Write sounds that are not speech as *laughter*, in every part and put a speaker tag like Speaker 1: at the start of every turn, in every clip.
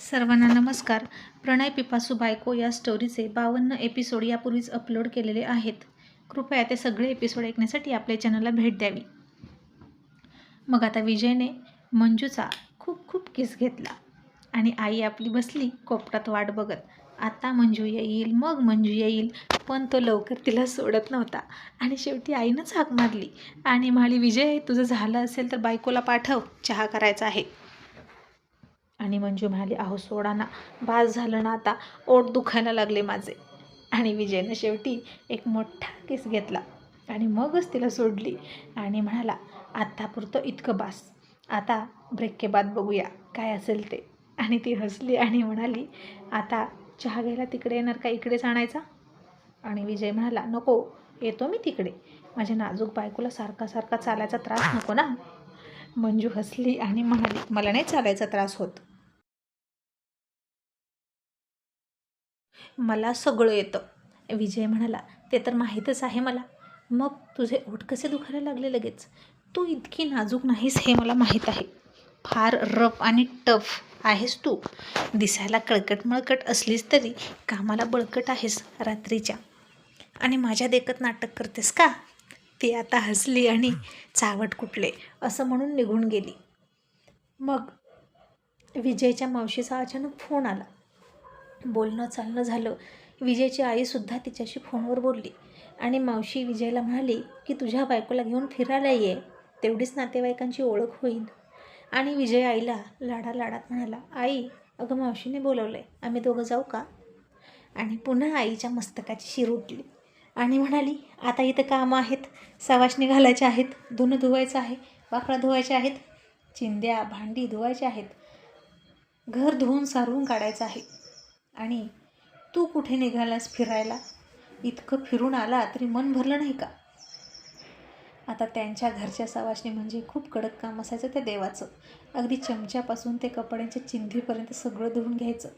Speaker 1: सर्वांना नमस्कार. प्रणय पिपासू बायको या स्टोरीचे बावन्न एपिसोड यापूर्वीच अपलोड केलेले आहेत. कृपया ते सगळे एपिसोड ऐकण्यासाठी आपल्या चॅनलला भेट द्यावी. मग आता विजयने मंजूचा खूप खूप किस घेतला. आणि आई आपली बसली कोपटात वाट बघत. आता मंजू येईल मग मंजू येईल. पण तो लवकर तिला सोडत नव्हता. आणि शेवटी आईनंच हाक मारली. आणि म्हणाली विजय तुझं झालं असेल तर बायकोला पाठव. चहा करायचा आहे. आणि मंजू म्हणाली अहो सोडा ना. बास झालं ना आता. ओठ दुखायला लागले माझे. आणि विजयनं शेवटी एक मोठा किस घेतला. आणि मगच तिला सोडली. आणि म्हणाला आत्तापुरतं इतकं बास. आता ब्रेक के बाद बघूया काय असेल ते. आणि ती हसली आणि म्हणाली आता चहा घ्यायला तिकडे येणार का? इकडेच आणायचा? आणि विजय म्हणाला नको येतो मी तिकडे. माझ्या नाजूक बायकोला सारखा सारखा चालायचा त्रास नको ना. मंजू हसली आणि म्हणाली मला नाही चालायचा त्रास होत. मला सगळं येतं. विजय म्हणाला ते तर माहीतच आहे मला. मग तुझे ओठ कसे दुखायला लागले लगेच? तू इतकी नाजूक नाहीस हे मला माहीत आहे. फार रफ आणि टफ आहेस तू. दिसायला कळकट मळकट असलीस तरी कामाला बळकट आहेस रात्रीच्या. आणि माझ्या देखत नाटक करतेस का? ती आता हसली आणि चावट कुटले असं म्हणून निघून गेली. मग विजयच्या मावशीचा अचानक फोन आला. बोलणं चालणं झालं. विजयची आईसुद्धा तिच्याशी फोनवर बोलली. आणि मावशी विजयला म्हणाली की तुझ्या बायकोला घेऊन फिरायला ये. तेवढीच नातेवाईकांची ओळख होईल. आणि विजय आईला लाडा लाडात म्हणाला आई अगं मावशीने बोलवलं आहे आम्ही दोघं जाऊ का? आणि पुन्हा आईच्या मस्तकाची शिर उठली. आणि म्हणाली आता इथं कामं आहेत. सवाशणी घालायचे आहेत. धुणं धुवायचं आहे. वाकडा धुवायचे आहेत. चिंद्या भांडी धुवायचे आहेत. घर धुवून सारवून काढायचं आहे. आणि तू कुठे निघालास फिरायला? इतकं फिरून आला तरी मन भरलं नाही का? आता त्यांच्या घरच्या सवाशणी म्हणजे खूप कडक काम असायचं त्या देवाचं. अगदी चमच्यापासून ते कपड्यांच्या चिंधीपर्यंत सगळं धुवून घ्यायचं.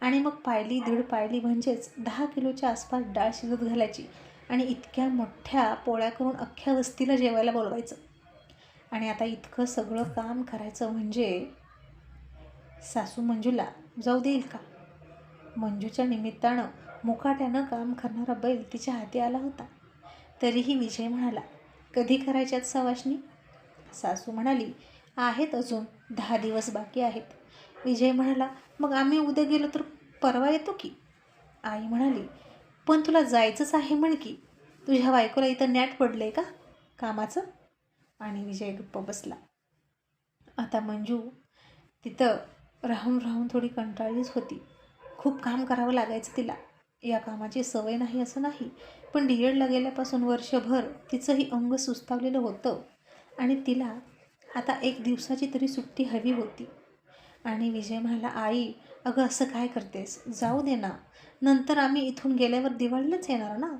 Speaker 1: आणि मग पायली दीड पायली म्हणजेच दहा किलोच्या आसपास डाळ शिजत घालायची आणि इतक्या मोठ्या पोळ्या करून अख्ख्या वस्तीला जेवायला बोलवायचं. आणि आता इतकं सगळं काम करायचं म्हणजे सासू मंजूला जाऊ देईल का? मंजूच्या निमित्तानं मुकाट्यानं काम करणारा बैल तिच्या हाती आला होता. तरीही विजय म्हणाला कधी करायच्यात सवाशणी सासू म्हणाली आहेत अजून दहा दिवस बाकी आहेत. विजय म्हणाला मग आम्ही उद्या गेलो तर परवा येतो की? आई म्हणाली पण तुला जायचंच आहे म्हण की तुझ्या बायकोला इथं नॅट पडलं आहे का कामाचं? आणि विजय गप्प बसला. आता मंजू तिथं राहून राहून थोडी कंटाळलीच होती. खूप काम करावं लागायचं तिला. या कामाची सवय नाही असं नाही पण डी एडला गेल्यापासून वर्षभर तिचंही अंग सुस्तावलेलं होतं आणि तिला आता एक दिवसाची तरी सुट्टी हवी होती. आणि विजय म्हणाला आई अगं असं काय करतेस? जाऊ दे ना. नंतर आम्ही इथून गेल्यावर दिवाळीलाच येणार ना?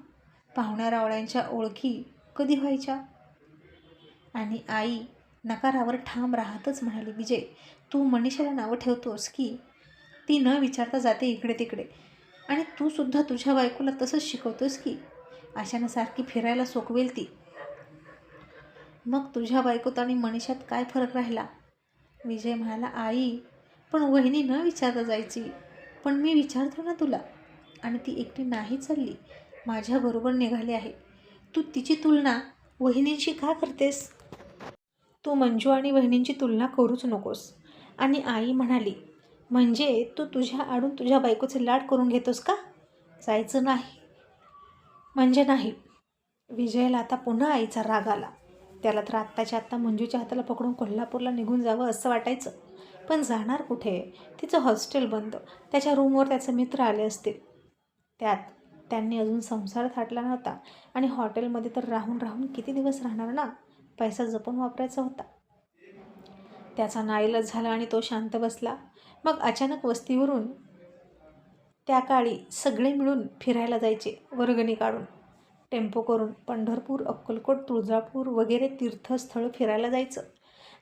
Speaker 1: पाहुण्या रावळ्यांच्या ओळखी कधी व्हायच्या? आणि आई नकारावर ठाम राहतच म्हणाली विजय तू मनीषाला नावं ठेवतोस की ती न विचारता जाते इकडे तिकडे. आणि तू सुद्धा तुझ्या बायकोला तसंच शिकवतोस की अशानं सारखी फिरायला सोकवेल ती. मग तुझ्या बायकोत आणि मनीषात काय फरक राहिला? विजय म्हणाला आई पण वहिनी न विचारता जायची. पण मी विचारतो ना तुला. आणि ती एकटी नाही चालली. माझ्याबरोबर निघाली आहे. तू तिची तुलना वहिनींशी का करतेस? तू मंजू आणि वहिनींची तुलना करूच नकोस. आणि आई म्हणाली म्हणजे तू तुझ्या आडून तुझ्या बायकोचे लाड करून घेतोस का? जायचं नाही. म्हणजे नाही. विजयला आता पुन्हा आईचा राग आला. त्याला तर आत्ताच्या आत्ता मंजूच्या हाताला पकडून कोल्हापूरला निघून जावं असं वाटायचं. पण जाणार कुठे? तिचं हॉस्टेल बंद. त्याच्या रूमवर त्याचे मित्र आले असतील. त्यात त्यांनी अजून संसार थाटला नव्हता. आणि हॉटेलमध्ये तर राहून राहून किती दिवस राहणार ना? पैसा जपून वापरायचा होता. त्याचा नाईलाज झाला आणि तो शांत बसला. मग अचानक वस्तीवरून त्या काळी सगळे मिळून फिरायला जायचे वर्गणी काढून. टेम्पो करून पंढरपूर अक्कलकोट तुळजापूर वगैरे तीर्थस्थळं फिरायला जायचं.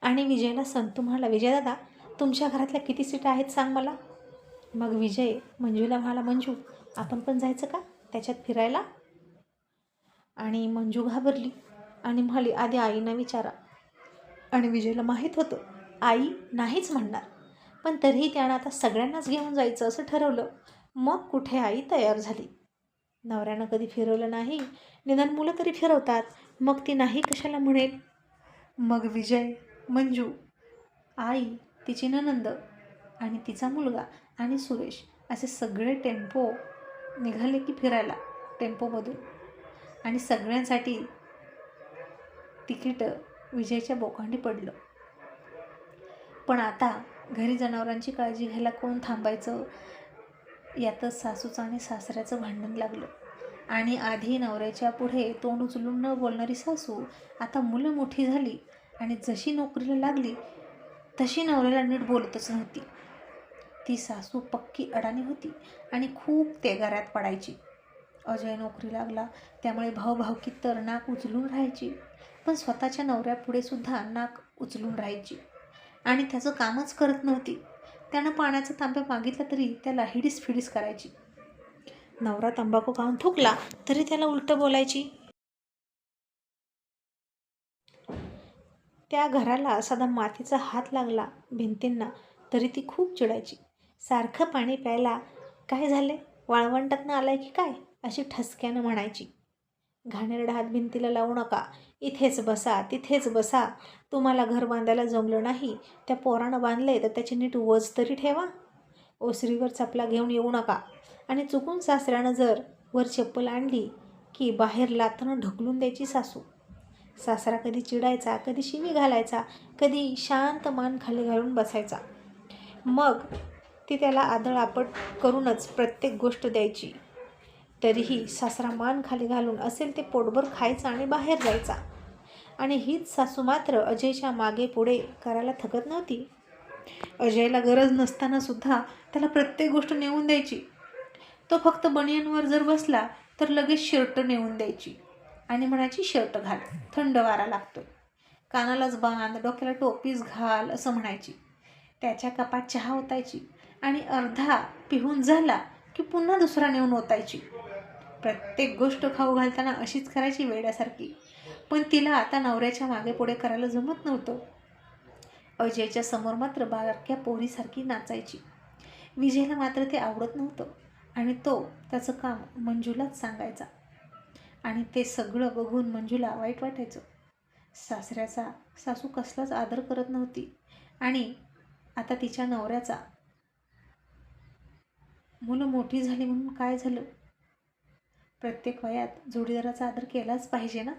Speaker 1: आणि विजयला संतू म्हणाला विजयदादा तुमच्या घरातल्या किती सीटा आहेत सांग मला. मग विजय मंजूला म्हणाला मंजू आपण पण जायचं का त्याच्यात फिरायला? आणि मंजू घाबरली आणि म्हणाली आधी आईना विचारा. आणि विजयला माहीत होतं आई नाहीच म्हणणार. पण तरीही त्यानं आता सगळ्यांनाच घेऊन जायचं असं ठरवलं. मग कुठे आई तयार झाली? नवऱ्यानं कधी फिरवलं नाही निदान मुलं तरी फिरवतात. मग ती नाही कशाला म्हणेल? मग विजय मंजू आई तिची ननंद आणि तिचा मुलगा आणि सुरेश असे सगळे टेम्पो निघाले की फिरायला टेम्पोमधून. आणि सगळ्यांसाठी तिकीट विजयच्या बोकांडी पडलं. पण आता घरी जनावरांची काळजी घ्यायला कोण थांबायचं? यातच सासूचं आणि सासऱ्याचं भांडण लागलं. आणि आधी नवऱ्याच्या पुढे तोंड उचलून न बोलणारी सासू आता मुलं मोठी झाली आणि जशी नोकरीला लागली तशी नवऱ्याला नीट बोलतच नव्हती. ती सासू पक्की अडाणी होती आणि खूप तेगाऱ्यात पडायची. अजय नोकरी लागला त्यामुळे भावभावकी तर नाक उचलून राहायची पण स्वतःच्या नवऱ्यापुढे सुद्धा नाक उचलून राहायची. आणि त्याचं कामच करत नव्हती. त्यानं पाण्याचा तांब्या मागितला तरी त्याला हिडीस फिडीस करायची. नवरा तंबाखू खाऊन थुकला तरी त्याला उलटं बोलायची. त्या घराला साधा मातीचा हात लागला भिंतींना तरी ती खूप चिडायची. सारखं पाणी प्यायला काय झाले? वाळवंटातनं आलाय की काय? अशी ठसक्यानं म्हणायची. घाणेरडा हात भिंतीला लावू नका. इथेच बसा तिथेच बसा. तुम्हाला घर बांधायला जमलं नाही त्या पोरानं बांधले तर त्याची नीट वज तरी ठेवा. ओसरीवर चपला घेऊन येऊ नका. आणि चुकून सासऱ्यानं जर वर चप्पल आणली की बाहेर लाथनं ढकलून द्यायची सासू. सासरा कधी चिडायचा कधी शिवी घालायचा कधी शांत मान खाली घालून बसायचा. मग ती त्याला आदळआपट करूनच प्रत्येक गोष्ट द्यायची. तरीही सासरा मान खाली घालून असेल ते पोटभर खायचा आणि बाहेर जायचा. आणि हीच सासू मात्र अजयच्या मागे पुढे करायला थकत नव्हती. अजयला गरज नसताना सुद्धा त्याला प्रत्येक गोष्ट नेऊन द्यायची. तो फक्त बनियनवर जर बसला तर लगेच शर्ट नेऊन द्यायची आणि म्हणायची शर्ट घाल थंड वारा लागतोय. कानालाच बांध डोक्याला टोपीच घाल असं म्हणायची. त्याच्या कपात चहा ओतायची आणि अर्धा पिहून झाला की पुन्हा दुसरा नेऊन ओतायची. प्रत्येक गोष्ट खाऊ घालताना अशीच करायची वेड्यासारखी. पण तिला आता नवऱ्याच्या मागे पुढे करायला जमत नव्हतं. अजयच्या समोर मात्र बारक्या पोरीसारखी नाचायची. विजयला मात्र ते आवडत नव्हतं. आणि तो त्याचं काम मंजूलाच सांगायचा. आणि ते सगळं बघून मंजूला वाईट वाटायचं. सासऱ्याचा सासू कसलाच आदर करत नव्हती. आणि आता तिच्या नवऱ्याचा मुलं मोठी झाली म्हणून काय झालं? प्रत्येक वयात जोडीदाराचा आदर केलाच पाहिजे ना?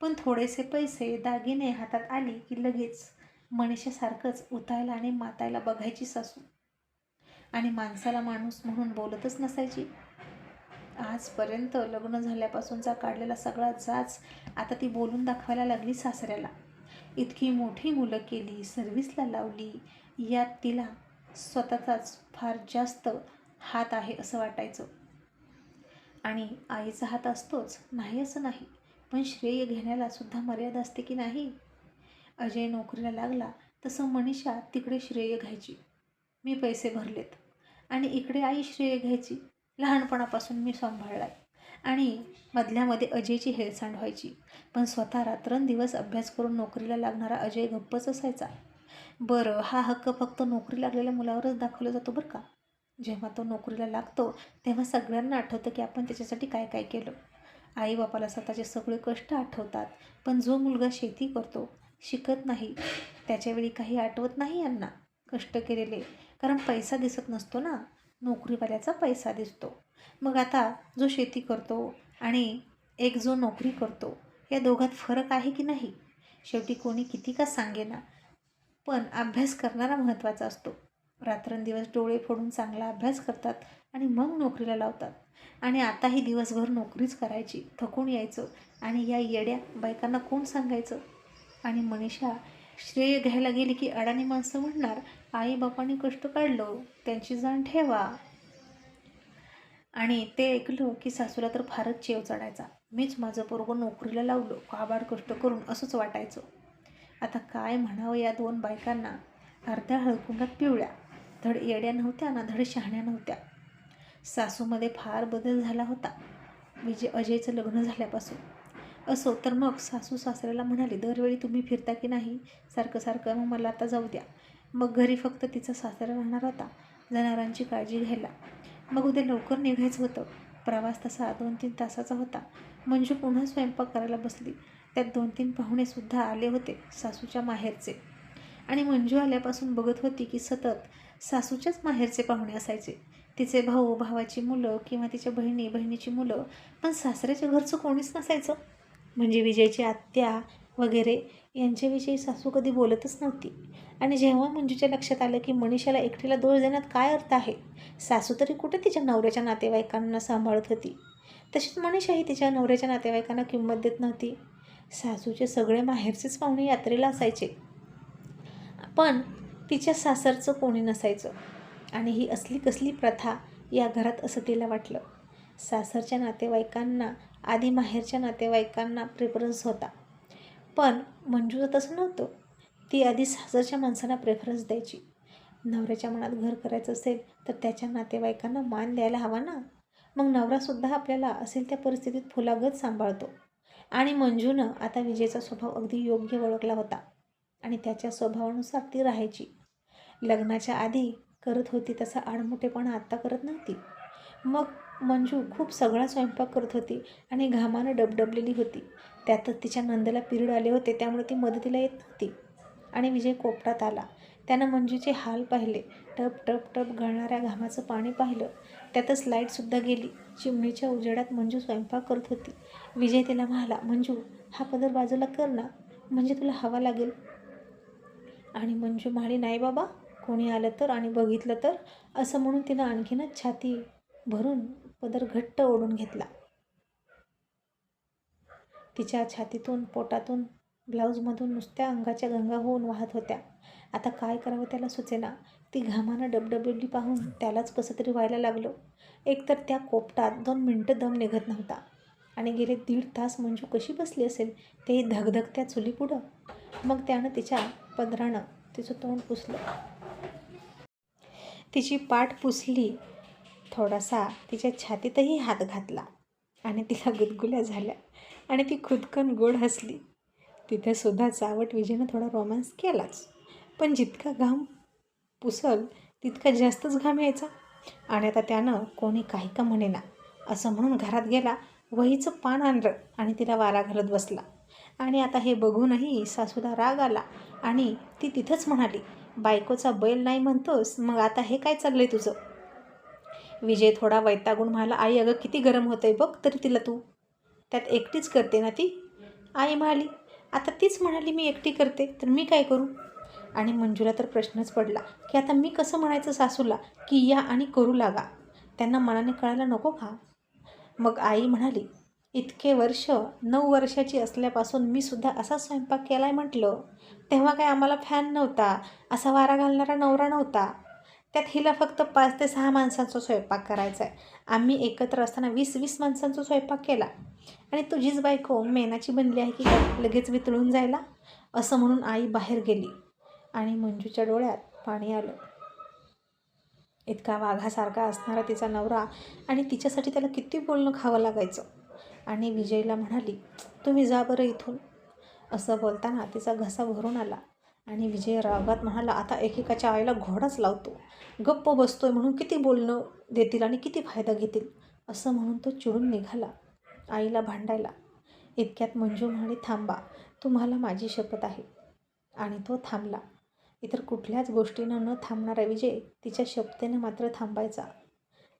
Speaker 1: पण थोडेसे पैसे दागिने हातात आले की लगेच मनीषासारखंच उतायला आणि मातायला बघायची सासू. आणि माणसाला माणूस म्हणून बोलतच नसायची. आजपर्यंत लग्न झाल्यापासूनचा काढलेला सगळा जाच आता ती बोलून दाखवायला लागली सासऱ्याला. इतकी मोठी मुलं केली सर्व्हिसला लावली यात तिला स्वतःचाच फार जास्त हात आहे असं वाटायचं. आणि आईचा हात असतोच. नाही असं नाही. पण श्रेय घेण्याला सुद्धा मर्यादा असते की नाही? अजय नोकरीला लागला तसं मनीषा तिकडे श्रेय घ्यायची. मी पैसे भरलेत. आणि इकडे आई श्रेय घ्यायची. लहानपणापासून मी सांभाळलाय. आणि मधल्यामध्ये अजयची हेळसांड व्हायची. पण स्वतः रात्रंदिवस अभ्यास करून नोकरीला लागणारा अजय गप्पच असायचा. बरं हा हक्क फक्त नोकरी लागलेल्या मुलावरच दाखवला जातो बरं का? जेव्हा तो नोकरीला लागतो तेव्हा सगळ्यांना आठवतं की आपण त्याच्यासाठी काय काय केलं. आई बापाला स्वतःचे सगळे कष्ट आठवतात पण जो मुलगा शेती करतो शिकत नाही त्याच्यावेळी काही आठवत नाही यांना कष्ट केलेले. कारण पैसा दिसत नसतो ना नोकरीवाल्याचा पैसा दिसतो. मग आता जो शेती करतो आणि एक जो नोकरी करतो या दोघात फरक आहे की नाही? शेवटी कोणी किती का सांगेना पण अभ्यास करणारा महत्त्वाचा असतो. रात्रंदिवस डोळे फोडून चांगला अभ्यास करतात आणि मग नोकरीला लावतात. आणि आताही दिवसभर नोकरीच करायची थकून यायचं आणि या येड्या बायकांना कोण सांगायचं? आणि मनीषा श्रेय घ्यायला गेली की अडाणी माणसं म्हणणार आई बापाने कष्ट काढलं त्यांची जाण ठेवा. आणि ते ऐकलं की सासूला तर फारच चेव चढायचा. मीच माझं पोरगं नोकरीला लावलो काबाड कष्ट करून असंच वाटायचं. आता काय म्हणावं या दोन बायकांना? अर्ध्या हळकुंडात पिवळ्या. धड येड्या नव्हत्या ना धड शहाण्या नव्हत्या. सासूमध्ये फार बदल झाला होता. विजय अजयचं लग्न झाल्यापासून. असो तर मग सासू सासऱ्याला म्हणाले दरवेळी तुम्ही फिरता की नाही? सारखं सारखं मग मला आता जाऊ द्या. मग घरी फक्त तिचा सासरा राहणार होता जनावरांची काळजी घ्यायला. मग उद्या लवकर निघायचं होतं. प्रवास तसा दोन तीन तासाचा होता. मंजू पुन्हा स्वयंपाक करायला बसली. त्यात दोन तीन पाहुणेसुद्धा आले होते सासूच्या माहेरचे. आणि मंजू आल्यापासून बघत होती की सतत सासूच्याच माहेरचे पाहुणे असायचे. तिचे भाऊ भावाची मुलं किंवा तिच्या बहिणी बहिणीची मुलं. पण सासऱ्याच्या घरचं कोणीच नसायचं. म्हणजे विजयची आत्या वगैरे यांच्याविषयी सासू कधी बोलतच नव्हती. आणि जेव्हा मंजूच्या लक्षात आलं की मनीषाला एकटीला दोष देण्यात काय अर्थ आहे? सासू तरी कुठे तिच्या नवऱ्याच्या नातेवाईकांना सांभाळत होती? तशीच मनीषाही तिच्या नवऱ्याच्या नातेवाईकांना किंमत देत नव्हती. सासूचे सगळे माहेरचेच पाहुणे यात्रेला असायचे. पण तिच्या सासरचं कोणी नसायचं. आणि ही असली कसली प्रथा या घरात असं तिला वाटलं. सासरच्या नातेवाईकांना आधी माहेरच्या नातेवाईकांना प्रेफरन्स होता. पण मंजूचं तसं नव्हतं. ती आधी सासरच्या माणसांना प्रेफरन्स द्यायची. नवऱ्याच्या मनात घर करायचं असेल तर त्याच्या नातेवाईकांना मान द्यायला हवा ना? मग नवरासुद्धा आपल्याला असेल त्या परिस्थितीत फुलागत सांभाळतो. आणि मंजूनं आता विजयचा स्वभाव अगदी योग्य ओळखला होता. आणि त्याच्या स्वभावानुसार ती राहायची. लग्नाच्या आधी करत होती तसा आडमोठेपणा आत्ता करत नव्हती. मग मंजू खूप सगळा स्वयंपाक करत होती आणि घामानं डबडबलेली होती. त्यातच तिच्या नंदला पिरियड आले होते त्यामुळे ती मदतीला येत नव्हती. आणि विजय कोपटात आला. त्यानं मंजूचे हाल पाहिले. टप टप टप गळणाऱ्या घामाचं पाणी पाहिलं. त्यातच लाईटसुद्धा गेली. चिमणीच्या उजेडात मंजू स्वयंपाक करत होती. विजय तिला म्हणाला मंजू हा पदर बाजूला कर ना. म्हणजे तुला हवा लागेल. आणि मंजू म्हणे नाही बाबा कोणी आलं तर आणि बघितलं तर. असं म्हणून तिनं आणखीनच छाती भरून पदर घट्ट ओढून घेतला. तिच्या छातीतून पोटातून ब्लाऊजमधून नुसत्या अंगाच्या गंगा होऊन वाहत होत्या. आता काय करावं त्याला सुचेना. ती घामानं डबडबली पाहून त्यालाच कसं तरी व्हायला लागलं. एकतर त्या कोपटात दोन मिनटं दम निघत नव्हता. आणि गेले दीड तास मंजू कशी बसली असेल तेही धगधगत्या चुलीपुढं. मग त्यानं तिच्या पदरानं तिचं तोंड पुसलं. तिची पाठ पुसली थोडासा तिच्या छातीतही हात घातला आणि तिला गुदगुल्या झाल्या आणि ती खुदकन गोड हसली. तिथेसुद्धा चावट विजयनं थोडा रोमॅन्स केलाच पण जितका घाम पुसल तितका जास्तच घाम यायचा. आणि आता त्यानं कोणी काही का म्हणेना असं म्हणून घरात गेला वहीचं पान आणलं आणि तिला वारा घालत बसला. आणि आता हे बघूनही सासूला राग आला आणि ती तिथंच म्हणाली बायकोचा बैल नाही म्हणतोस मग आता हे काय चाललंय तुझं? विजय थोडा वैतागून म्हणाला आई अगं किती गरम होतंय बघ तरी तिला तू त्यात एकटीच करते ना ती. आई म्हणाली आता तीच म्हणाली मी एकटी करते तर मी काय करू? आणि मंजूला तर प्रश्नच पडला की आता मी कसं म्हणायचं सासूला की या आणि करू लागा? त्यांना मनाने कळायला नको का? मग आई म्हणाली इतके वर्ष नऊ वर्षाची असल्यापासून मी सुद्धा असा स्वयंपाक केला आहे म्हटलं. तेव्हा काय आम्हाला फॅन नव्हता असा वारा घालणारा नवरा नव्हता. त्यात हिला फक्त पाच ते सहा माणसांचा स्वयंपाक करायचा आहे आम्ही एकत्र असताना वीस वीस माणसांचा स्वयंपाक केला. आणि तुझीच बायको मेनाची बनली आहे की काय? लगेच वितळून जायला? असं म्हणून आई बाहेर गेली. आणि मंजूच्या डोळ्यात पाणी आलं. इतका वाघासारखा असणारा तिचा नवरा आणि तिच्यासाठी त्याला किती बोलणं खावं लागायचं? आणि विजयला म्हणाली तुम्ही जा बरं इथून. असं बोलताना तिचा घसा भरून आला आणि विजय रागात म्हणाला आता एकेकाच्या आईला घोडाच लावतो. गप्प बसतोय म्हणून किती बोलणं देतील आणि किती फायदा घेतील? असं म्हणून तो चिडून निघाला आईला भांडायला. इतक्यात मंजू म्हणाली थांबा तुम्हाला माझी शपथ आहे. आणि तो थांबला. इतर कुठल्याच गोष्टीनं न थांबणारा विजय तिच्या शपथेनं मात्र थांबायचा.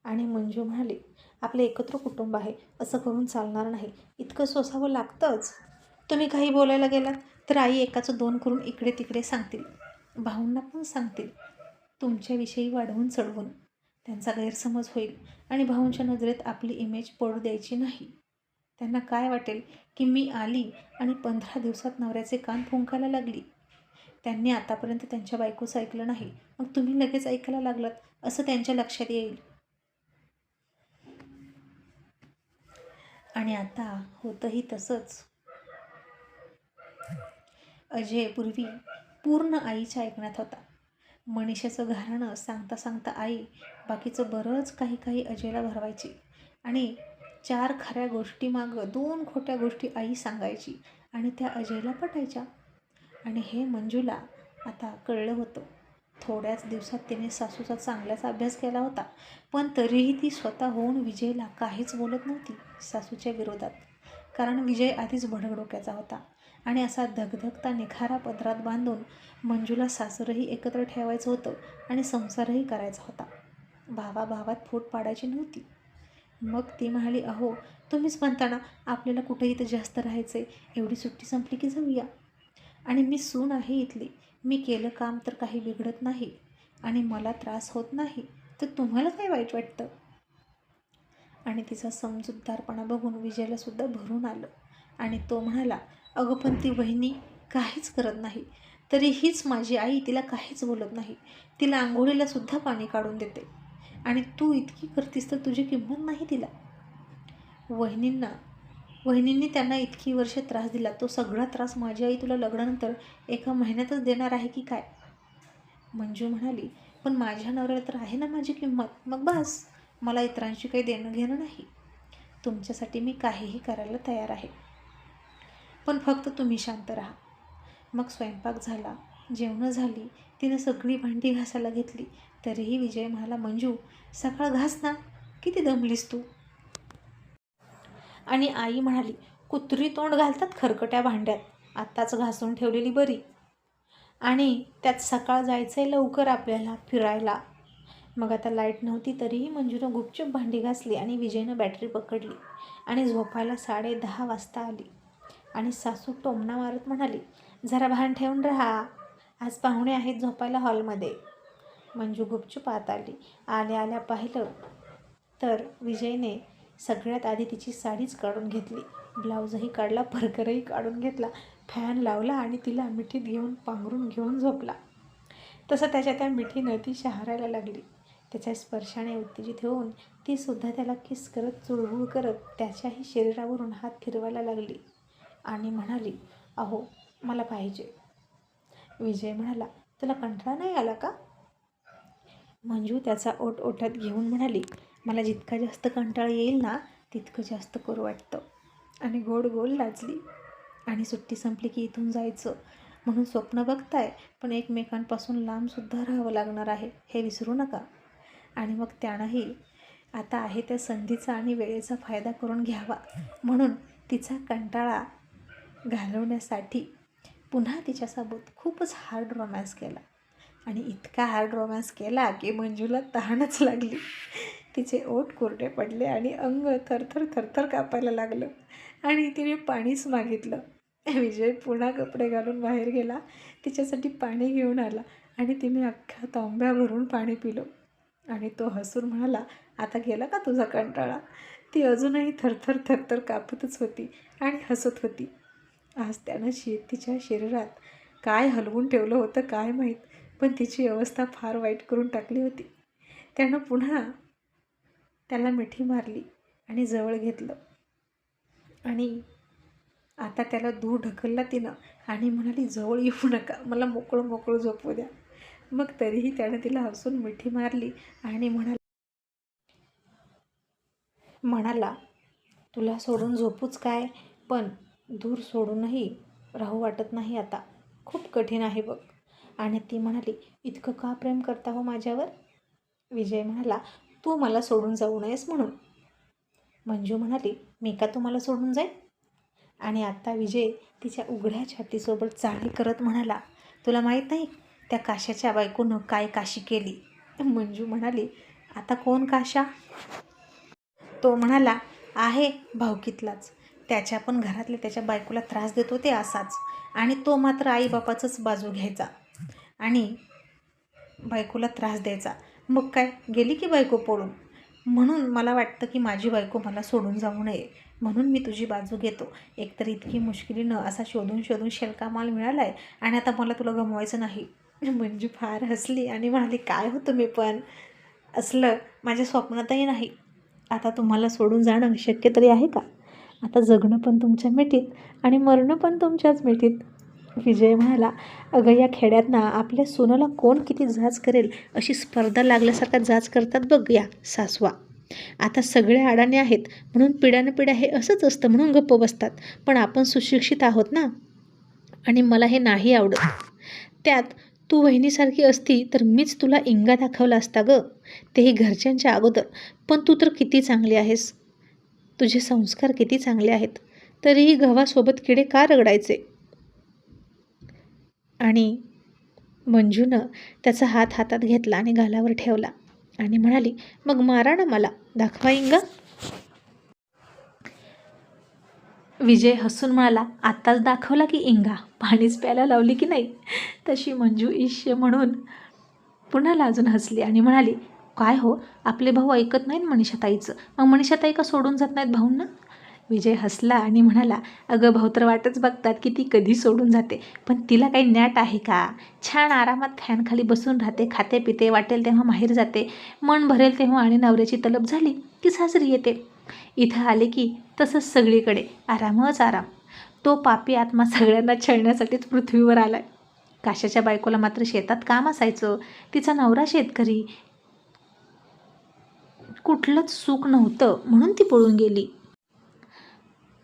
Speaker 1: आणि मंजू म्हणाली आपलं एकत्र कुटुंब आहे असं करून चालणार नाही. इतकं सोसावं लागतंच. तुम्ही काही बोलायला गेलात तर आई एकाचं दोन करून इकडे तिकडे सांगतील. भाऊंना पण सांगतील. तुमच्याविषयी वाढवून चढवून. त्यांचा गैरसमज होईल आणि भाऊंच्या नजरेत आपली इमेज पडू द्यायची नाही. त्यांना काय वाटेल की मी आली आणि पंधरा दिवसात नवऱ्याचे कान फुंकायला लागली? त्यांनी आतापर्यंत त्यांच्या बायकोचं ऐकलं नाही. मग तुम्ही लगेच ऐकायला लागलात असं त्यांच्या लक्षात येईल. आणि आता होतंही तसंच. अजय पूर्वी पूर्ण आईच्या ऐकण्यात होता. मनीषाचं घराणं सांगता सांगता आई बाकीचं बरंच काही काही अजयला भरवायची आणि चार खऱ्या गोष्टी मागं दोन खोट्या गोष्टी आई सांगायची आणि त्या अजयला पटायच्या. आणि हे मंजूला आता कळलं होतं. थोड्याच दिवसात तिने सासूचा चांगलाच अभ्यास केला होता पण तरीही ती स्वतःहून विजयला काहीच बोलत नव्हती सासूच्या विरोधात. कारण विजय आधीच भडगडोक्याचा होता आणि असा धगधगता निखारा पदरात बांधून मंजूला सासरही एकत्र ठेवायचं होतं आणि संसारही करायचा होता. भावा भावात फूट पाडायची नव्हती. मग ती म्हणाली अहो तुम्हीच म्हणताना आपल्याला कुठेही तर जास्त राहायचं आहे एवढी सुट्टी संपली की जाऊया? आणि मी सून आहे इथली. मी केलं काम तर काही बिघडत नाही आणि मला त्रास होत नाही तर तुम्हाला काय वाईट वाटतं? आणि तिचा समजूतदारपणा बघून विजयलासुद्धा भरून आलं. आणि तो म्हणाला अगं पण ती वहिनी काहीच करत नाही. तरी हीच माझी आई तिला काहीच बोलत नाही. तिला आंघोळीला सुद्धा पाणी काढून देते. आणि तू इतकी करतीस तर तुझी किंमत नाही तिला. वहिनींना वहिनींनी त्यांना इतकी वर्ष त्रास दिला. तो सगळा त्रास माझी आई तुला लग्नानंतर एका महिन्यातच देणार आहे की काय? मंजू म्हणाली पण माझ्या नवऱ्याला तर आहे ना माझी किंमत? मग बस मला इतरांशी काही देणं घेणं नाही. तुमच्यासाठी मी काहीही करायला तयार आहे. पण फक्त तुम्ही शांत राहा. मग स्वयंपाक झाला. जेवणं झाली. तिनं सगळी भांडी घासायला घेतली. तरीही विजय म्हणाला मंजू सकाळ घास ना. किती दमलीस तू? आणि आई म्हणाली कुत्री तोंड घालतात खरकट्या भांड्यात. आत्ताच घासून ठेवलेली बरी. आणि त्यात सकाळ जायचं आहे लवकर आपल्याला फिरायला. मग आता लाइट नव्हती तरीही मंजूनं गुपचूप भांडी घासली आणि विजयनं बॅटरी पकडली आणि झोपायला साडे दहा वाजता आली. आणि सासू टोमणा मारत म्हणाली जरा भान ठेवून राहा. आज पाहुणे आहेत झोपायला हॉलमध्ये. मंजू गुपचूप आत आली. आल्या आल्या पाहिलं तर विजयने सगळ्यात आधी तिची साडीच काढून घेतली. ब्लाऊजही काढला परकरही काढून घेतला. फॅन लावला आणि तिला मिठीत घेऊन पांघरून घेऊन झोपला. तसं त्याच्या त्या मिठीनं ती शहारायला लागली. त्याच्या स्पर्शाने उत्तेजित होऊन ती सुद्धा त्याला किस करत चुळबुळ करत त्याच्याही शरीरावरून हात फिरवायला लागली आणि म्हणाली अहो मला पाहिजे. विजय म्हणाला तुला कंटाळा नाही आला का? मंजू त्याचा ओट ओठत घेऊन म्हणाली मला जितका जास्त कंटाळा येईल ना तितकं जास्त करू वाटतं. आणि गोड गोल लाजली. आणि सुट्टी संपली की इथून जायचं. म्हणून स्वप्न बघताय पण एकमेकांपासून लांबसुद्धा राहावं लागणार आहे हे विसरू नका. आणि मग त्यानंही आता आहे त्या संधीचा आणि वेळेचा फायदा करून घ्यावा. म्हणून तिचा कंटाळा घालवण्यासाठी पुन्हा तिच्यासोबत खूपच हार्ड रोमॅन्स केला. आणि इतका हार्ड रोमॅन्स केला की मंजूला तहानच लागली. तिचे ओठ कोरडे पडले आणि अंग थरथर थरथर कापायला लागलं. आणि तिने पाणीच मागितलं. विजय पुन्हा कपडे घालून बाहेर गेला. तिच्यासाठी पाणी घेऊन आला आणि तिने अख्ख्या तांब्या भरून पाणी पिलं. आणि तो हसून म्हणाला आता गेला का तुझा कंटाळा? ती अजूनही थरथर थरथर कापतच होती आणि हसत होती. आज त्यानं शे तिच्या शरीरात काय हलवून ठेवलं होतं काय माहीत पण तिची अवस्था फार वाईट करून टाकली होती. त्यानं पुन्हा त्याला मिठी मारली आणि जवळ घेतलं. आणि आता त्याला दूर ढकलला तिनं आणि म्हणाली जवळ येऊ नका मला मोकळं मोकळं झोपू द्या. मग तरीही त्यानं तिला हसून मिठी मारली आणि म्हणाला म्हणाला तुला सोडून झोपूच काय? पण दूर सोडूनही राहू वाटत नाही आता. खूप कठीण आहे बघ. आणि ती म्हणाली इतकं का प्रेम करता हो माझ्यावर? विजय म्हणाला तू मला सोडून जाऊ नयेस म्हणून. मंजू म्हणाली मी का तुम्हाला सोडून जाईन? आणि आत्ता विजय तिच्या उघड्या छातीसोबत चाळी करत म्हणाला तुला माहीत नाही त्या काशाच्या बायकोनं काय काशी केली? मंजू म्हणाली आता कोण काशा? तो म्हणाला आहे भावकीतलाच त्याच्या पण घरातले त्याच्या बायकोला त्रास देत होते असाच. आणि तो मात्र आईबापाचाच बाजू घ्यायचा आणि बायकोला त्रास द्यायचा. मग काय? गेली की बायको पळून? म्हणून मला वाटतं की माझी बायको मला सोडून जाऊ नये. म्हणून मी तुझी बाजू घेतो. एकतर इतकी मुश्किलीनं असा शोधून शोधून शेलका माल मिळाला आहे आणि आता मला तुला गमवायचं नाही. म्हणजे फार हसली आणि म्हणाली काय हो तुम्ही पण? असलं माझ्या स्वप्नातही नाही. आता तुम्हाला सोडून जाणं शक्य तरी आहे का? आता जगणं पण तुमच्या मिठीत आणि मरणं पण तुमच्याच मिठीत. विजय म्हणाला अगं या खेड्यात ना आपल्या सोनाला कोण किती जाच करेल अशी स्पर्धा लागल्यासारखा जाच करतात बघ या सासवा. आता सगळे अडाणे आहेत म्हणून पिढ्यानं पिढ्या हे असंच असतं म्हणून गप्प बसतात. पण आपण सुशिक्षित आहोत ना? आणि मला हे नाही आवडत. त्यात तू वहिनीसारखी असती तर मीच तुला इंगा दाखवला असता गं. तेही घरच्यांच्या अगोदर. पण तू तर किती चांगली आहेस. तुझे संस्कार किती चांगले आहेत. तरीही गव्हासोबत किडे का रगडायचे? आणि मंजूनं त्याचा हात हातात घेतला आणि गालावर ठेवला. आणि म्हणाली मग मारा ना मला. दाखवा इंगा. विजय हसून म्हणाला आत्ताच दाखवला की इंगा? पाणीच प्यायला लावली की नाही? तशी मंजू ईश्य म्हणून पुन्हा लाजून हसली आणि म्हणाली काय हो? आपले भाऊ ऐकत नाहीत मनीषाताईचं. मग मनीषाताई का सोडून जात नाहीत भाऊंना? विजय हसला आणि म्हणाला अगं भाऊ तर वाटच बघतात की ती कधी सोडून जाते पण तिला काही नॅट आहे का? छान आरामात फॅनखाली बसून राहते खाते पिते वाटेल तेव्हा माहेर जाते मन भरेल तेव्हा आणि नवऱ्याची तलब झाली की सासरी येते. इथं आले की तसंच सगळीकडे आरामच आराम. तो पापी आत्मा सगळ्यांना छळण्यासाठीच पृथ्वीवर आलाय. काशाच्या बायकोला मात्र शेतात काम असायचं तिचा नवरा शेतकरी. कुठलंच सुख नव्हतं म्हणून ती पळून गेली.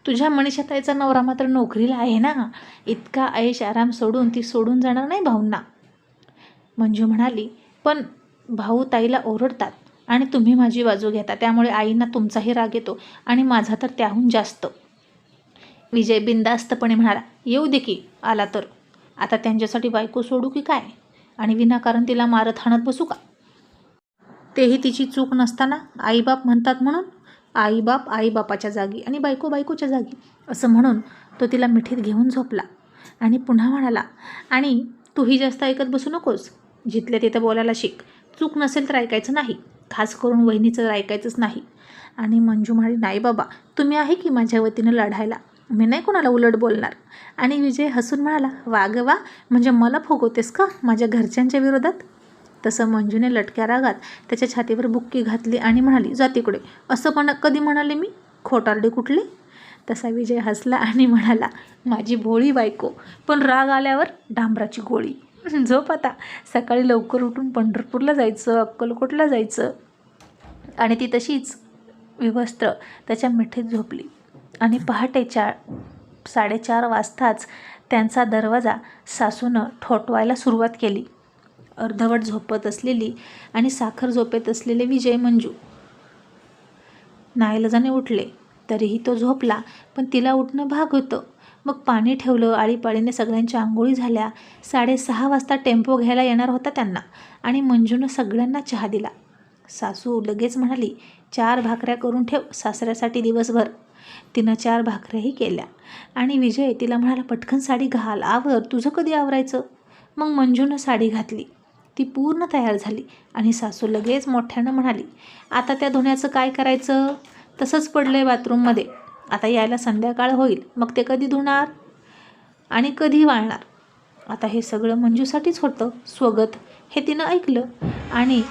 Speaker 1: तुझ्या मनीषाताईचा नवरा मात्र नोकरीला आहे ना. इतका ऐश आराम सोडून ती सोडून जाणार नाही भाऊंना. मंजू म्हणाली पण भाऊ ताईला ओरडतात आणि तुम्ही माझी बाजू घेता त्यामुळे आईंना तुमचाही राग येतो आणि माझा तर त्याहून जास्त. विजय बिंदास्तपणे म्हणाला येऊ दे की आला तर. आता त्यांच्यासाठी बायको सोडू की काय? आणि विनाकारण तिला मारत हाणत बसू का? तेही तिची चूक नसताना आईबाप म्हणतात म्हणून आईबाप आईबापाच्या जागी आणि बायको बायकोच्या जागी असं म्हणून तो तिला मिठीत घेऊन झोपला आणि पुन्हा म्हणाला आणि तूही जास्त ऐकत बसू नकोस. जिथल्या तिथं बोलायला शिक. चूक नसेल तर ऐकायचं नाही. खास करून वहिनीचं तर ऐकायचंच नाही. आणि मंजू म्हणाली नाही बाबा तुम्ही आहे की माझ्या वतीनं लढायला? मी नाही कोणाला उलट बोलणार. आणि विजय हसून म्हणाला वा वा म्हणजे मला फुगवतेस का? माझ्या घरच्यांच्या विरोधात? तसं मंजूने लटक्या रागात त्याच्या छातीवर बुक्की घातली आणि म्हणाली जा तिकडे. असं पण कधी म्हणाले मी? खोटारडे कुठले? तसा विजय हसला आणि म्हणाला माझी भोळी बायको पण राग आल्यावर डांबराची गोळी. *laughs* झोप आता. सकाळी लवकर उठून पंढरपूरला जायचं अक्कलकोटला जायचं. आणि ती तशीच विवस्त्र त्याच्या मिठीत झोपली. आणि पहाटे चार साडेचार वाजताच त्यांचा दरवाजा सासूनं ठोठवायला सुरुवात केली. अर्धवट झोपत असलेली आणि साखर झोपेत असलेले विजय मंजू. नाईलाजाने उठले. तरीही तो झोपला पण तिला उठणं भाग होतं. मग पाणी ठेवलं आळीपाळीने सगळ्यांच्या आंघोळी झाल्या. साडेसहा वाजता टेम्पो घ्यायला येणार होता त्यांना आणि मंजूनं सगळ्यांना चहा दिला. सासू लगेच म्हणाली चार भाकऱ्या करून ठेव सासऱ्यासाठी दिवसभर. तिनं चार भाकऱ्याही केल्या. आणि विजय तिला म्हणाला पटकन साडी घाल आवर तुझं कधी आवरायचं? मग मंजूनं साडी घातली. ती पूर्ण तयार झाली आणि सासू लगेच मोठ्यानं म्हणाली आता त्या धुण्याचं काय करायचं? तसंच पडलं आहे बाथरूममध्ये. आता यायला संध्याकाळ होईल. मग ते कधी धुणार? आणि कधी वाळणार? आता हे सगळं मंजूसाठीच होतं. स्वगत हे तिनं ऐकलं आणि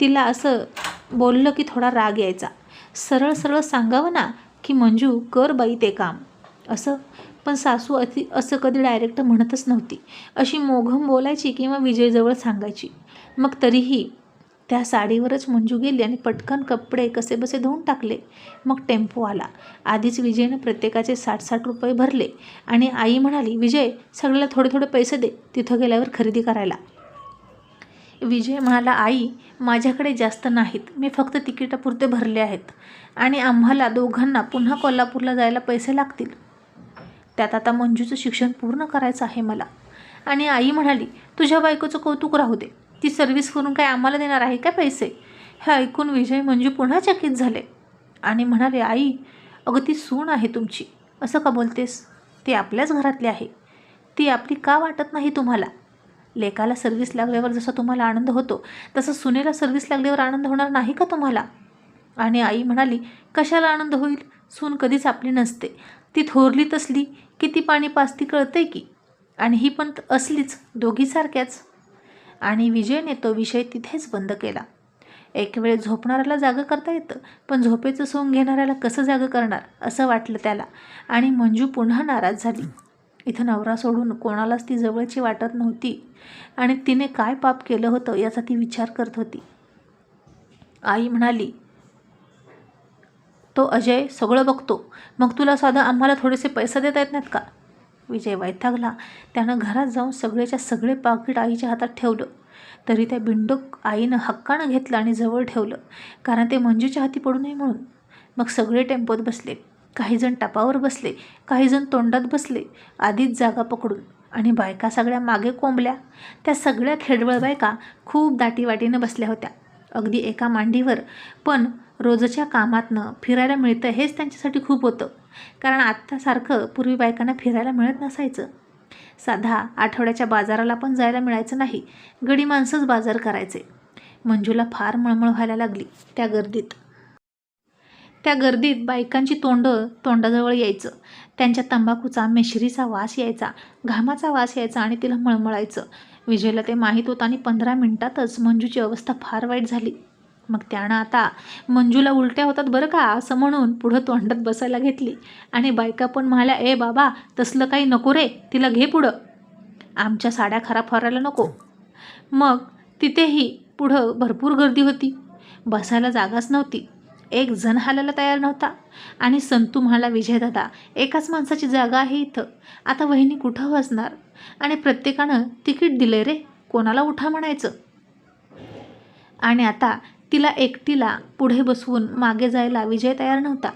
Speaker 1: तिला असं बोललं की थोडा राग यायचा. सरळ सरळ सांगावं ना की मंजू कर बाई ते काम. असं पण सासू अति असं कधी डायरेक्ट म्हणतच नव्हती. अशी मोघम बोलायची किंवा विजयजवळ सांगायची. मग तरीही त्या साडीवरच मंजू गेली आणि पटकन कपडे कसेबसे धुवून टाकले. मग टेम्पो आला. आधीच विजयनं प्रत्येकाचे साठ साठ रुपये भरले आणि आई म्हणाली विजय सगळ्याला थोडे थोडे पैसे दे. तिथं गेल्यावर खरेदी करायला. विजय म्हणाला आई माझ्याकडे जास्त नाहीत. मी फक्त तिकिटापुरते भरले आहेत आणि आम्हाला दोघांना पुन्हा कोल्हापूरला जायला पैसे लागतील. त्यात आता मंजूचं शिक्षण पूर्ण करायचं आहे मला. आणि आई म्हणाली तुझ्या बायकोचं कौतुक राहू दे. ती सर्व्हिस करून काय आम्हाला देणार आहे का पैसे? हे ऐकून विजय मंजू पुन्हा चकित झाले. आणि म्हणाले आई अगं ती सून आहे तुमची. असं का बोलतेस? ती आपल्याच घरातली आहे. ती आपली का वाटत नाही तुम्हाला? लेकाला सर्व्हिस लागल्यावर जसा तुम्हाला आनंद होतो तसं सुनेला सर्व्हिस लागल्यावर आनंद होणार नाही का तुम्हाला? आणि आई म्हणाली कशाला आनंद होईल? सून कधीच आपली नसते. ती थोरली तसली किती पाणी पाचती कळतंय की? आणि ही पण असलीच दोघीसारख्याच. आणि विजयने तो विषय तिथेच बंद केला. एक वेळ झोपणाऱ्याला जागं करता येतं पण झोपेचं सोंग घेणाऱ्याला कसं जागं करणार असं वाटलं त्याला. आणि मंजू पुन्हा नाराज झाली. इथं नवरा सोडून कोणालाच ती जवळची वाटत नव्हती. आणि तिने काय पाप केलं होतं याचा ती विचार करत होती. आई म्हणाली तो अजय सगळं बघतो. मग तुला साधं आम्हाला थोडेसे पैसे देता येत नाहीत का? विजय वैतागला. त्यानं घरात जाऊन सगळेच्या सगळे पाकिट आईच्या हातात ठेवलं. तरी त्या बिंडोक आईनं हक्कानं घेतलं आणि जवळ ठेवलं. कारण ते मंजूच्या हाती पडू नये म्हणून. मग सगळे टेम्पोत बसले. काहीजण टपावर बसले. काहीजण तोंडात बसले. आधीच जागा पकडून. आणि बायका सगळ्या मागे कोंबल्या. त्या सगळ्या खेडवळ बायका खूप दाटीवाटीनं बसल्या होत्या. अगदी एका मांडीवर. पण रोजच्या कामातनं फिरायला मिळतं हेच त्यांच्यासाठी खूप होतं. कारण आत्तासारखं पूर्वी बायकांना फिरायला मिळत नसायचं. साधा आठवड्याच्या बाजाराला पण जायला मिळायचं नाही. गडी माणसंच बाजार करायचे. मंजूला फार मळमळ व्हायला लागली त्या गर्दीत. त्या गर्दीत बायकांची तोंडं तोंडाजवळ यायचं. त्यांच्या तंबाखूचा मिश्रीचा वास यायचा घामाचा वास यायचा आणि तिला मळमळायचं. विजयला ते माहीत होतं आणि पंधरा मिनिटातच मंजूची अवस्था फार वाईट झाली. मग त्यानं आता मंजूला उलट्या होतात बरं का असं म्हणून पुढं तोंडात बसायला घेतली. आणि बायका पण म्हणाल्या ए बाबा तसलं काही नको रे तिला घे पुढं. आमच्या साड्या खराब व्हायला नको. मग तिथेही पुढं भरपूर गर्दी होती. बसायला जागाच नव्हती. एक जण हालायला तयार नव्हता. आणि संतू म्हणाला विजयदादा एकाच माणसाची जागा आहे इथं. आता वहिनी कुठं बसणार? आणि प्रत्येकानं तिकीट दिलं रे कोणाला उठा म्हणायचं? आणि आता तिला एकटीला पुढे बसवून मागे जायला विजय तयार नव्हता.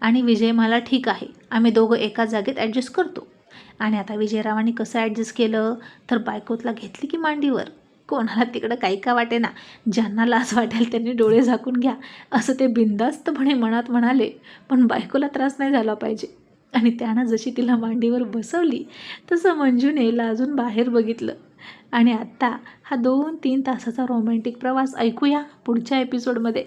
Speaker 1: आणि विजय मला ठीक आहे आम्ही दोघं एका जागेत ॲडजस्ट करतो. आणि आता विजयरावांनी कसं ॲडजस्ट केलं? तर बायकोतला घेतली की मांडीवर? कोणाला तिकडं काही का वाटे ना ज्यांना लाज वाटेल त्यांनी डोळे झाकून घ्या असं ते बिंदास्तपणे मनात म्हणाले. पण बायकोला त्रास नाही झाला पाहिजे. आणि त्यानं जशी तिला मांडीवर बसवली तसं मंजूने लाजून बाहेर बघितलं. आणि आत्ता हा दोन तीन तासाचा रोमॅन्टिक प्रवास ऐकूया पुढच्या एपिसोडमध्ये